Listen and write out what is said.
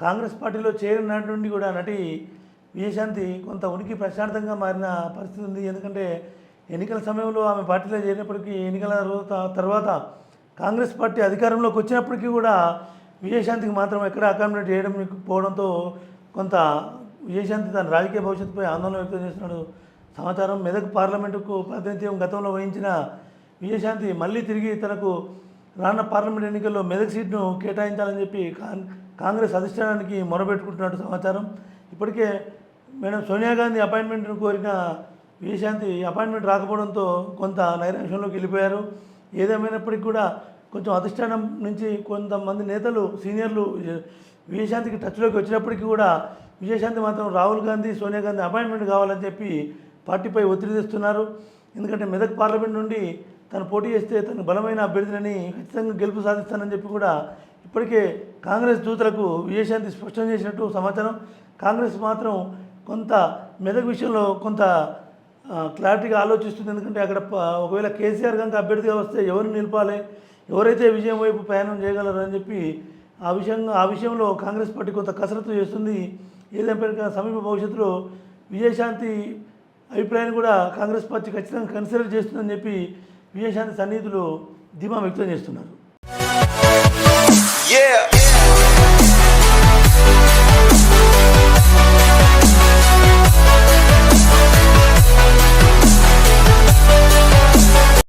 కాంగ్రెస్ పార్టీలో చేరిన నాటి నుండి కూడా నటి విజయశాంతి కొంత ఉనికి ప్రశాంతంగా మారిన పరిస్థితి ఉంది. ఎందుకంటే ఎన్నికల సమయంలో ఆమె పార్టీలో చేరినప్పటికీ ఎన్నికల తర్వాత- తర్వాత కాంగ్రెస్ పార్టీ అధికారంలోకి వచ్చినప్పటికీ కూడా విజయశాంతికి మాత్రం ఎక్కడ అకామిడేట్ చేయడం పోవడంతో కొంత విజయశాంతి తన రాజకీయ భవిష్యత్తుపై ఆందోళన వ్యక్తం చేస్తున్నాడు. సమాచారం మెదక్ పార్లమెంటుకు ప్రాతినిధ్యం గతంలో వహించిన విజయశాంతి మళ్ళీ తిరిగి తనకు రానున్న పార్లమెంట్ ఎన్నికల్లో మెదక్ సీట్ను కేటాయించాలని చెప్పి కాంగ్రెస్ అధిష్టానానికి మొరబెట్టుకుంటున్నట్టు సమాచారం. ఇప్పటికే మేడం సోనియా గాంధీ అపాయింట్మెంట్ను కోరిన విజయశాంతి అపాయింట్మెంట్ రాకపోవడంతో కొంత నైరాశ్యంలోకి వెళ్ళిపోయారు. ఏదేమైనప్పటికీ కూడా కొంచెం అధిష్టానం నుంచి కొంతమంది నేతలు సీనియర్లు విజయశాంతికి టచ్లోకి వచ్చినప్పటికీ కూడా విజయశాంతి మాత్రం రాహుల్ గాంధీ సోనియా గాంధీ అపాయింట్మెంట్ కావాలని చెప్పి పార్టీపై ఒత్తిడి తెస్తున్నారు. ఎందుకంటే మెదక్ పార్లమెంట్ నుండి తను పోటీ చేస్తే తను బలమైన అభ్యర్థిని ఖచ్చితంగా గెలుపు సాధిస్తానని చెప్పి కూడా ఇప్పటికే కాంగ్రెస్ దూతలకు విజయశాంతి స్పష్టం చేసినట్టు సమాచారం. కాంగ్రెస్ మాత్రం కొంత మెదక్ విషయంలో కొంత క్లారిటీగా ఆలోచిస్తుంది. ఎందుకంటే అక్కడ ఒకవేళ కేసీఆర్ కనుక అభ్యర్థిగా వస్తే ఎవరిని నిలపాలి ఎవరైతే విజయం వైపు ప్రయాణం చేయగలరు అని చెప్పి ఆ విషయంగా ఆ విషయంలో కాంగ్రెస్ పార్టీ కొంత కసరత్తు చేస్తుంది. ఏదైనా సమీప భవిష్యత్తులో విజయశాంతి అభిప్రాయాన్ని కూడా కాంగ్రెస్ పార్టీ ఖచ్చితంగా కన్సిడర్ చేస్తుందని చెప్పి విజయశాంతి సన్నిహితులు ధీమా వ్యక్తం చేస్తున్నారు Yeah.